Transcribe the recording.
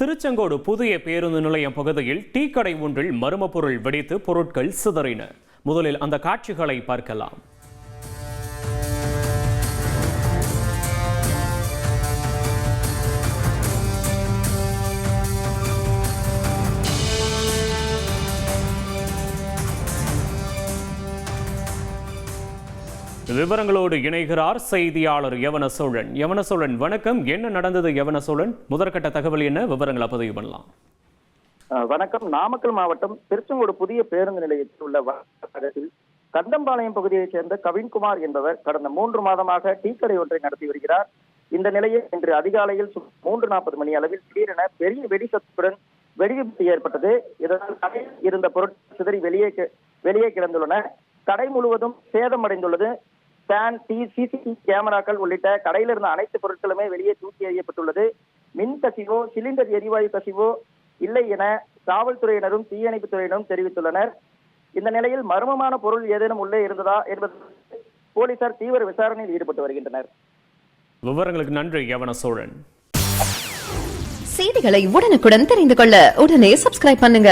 திருச்செங்கோடு புதிய பேருந்து நிலையம் பகுதியில் டீ கடை ஒன்றில் மர்ம பொருள் வெடித்து பொருட்கள் சிதறின. முதலில் அந்த காட்சிகளை பார்க்கலாம். விவரங்களோடு இணைகிறார் செய்தியாளர் யவனசோழன். யவனசோழன் வணக்கம். என்ன நடந்தது யவனசோழன்? முதற்கட்ட தகவல் என்ன? விவரங்களை பதிவு பண்ணலாம். வணக்கம். நாமக்கல் மாவட்டம் திருச்செங்கோடு புதிய பேருந்து நிலையத்தில் உள்ள வளாகத்தில் கந்தம்பாளையம் பகுதியைச் சேர்ந்த கவின்குமார் என்பவர் கடந்த மூன்று மாதமாக டீ கடை ஒன்றை நடத்தி வருகிறார். இந்த நிலையில் இன்று அதிகாலையில் மூன்று நாற்பது மணி அளவில் திடீரென பெரிய வெடிசத்துடன் வெடிவிபத்து ஏற்பட்டது. இதனால் கடையில் இருந்த பொருட்கள் சிதறி வெளியே வெளியே கிடந்துள்ளன. கடை முழுவதும் சேதமடைந்துள்ளது. ஃபேன் டி சிசிடிவி கேமராக்கள் உள்ளிட்ட கடையில் இருந்த அனைத்து பொருட்களுமே வெளியே தூக்கி எறியப்பட்டுள்ளது. மின் கசிவோ சிலிண்டர் எரிவாயு கசிவோ இல்லை என காவல்துறையினரும் தீயணைப்புத் துறையினரும் தெரிவித்துள்ளனர். இந்த நிலையில் மர்மமான பொருள் ஏதேனும் உள்ளே இருந்ததா என்பது போலீசார் தீவிர விசாரணையில் ஈடுபட்டு வருகின்றனர். விவரங்களுக்கு நன்றி யவன சோழன். செய்திகளை உடனுக்குடன் தெரிந்து கொள்ள உடனே சப்ஸ்கிரைப் பண்ணுங்க.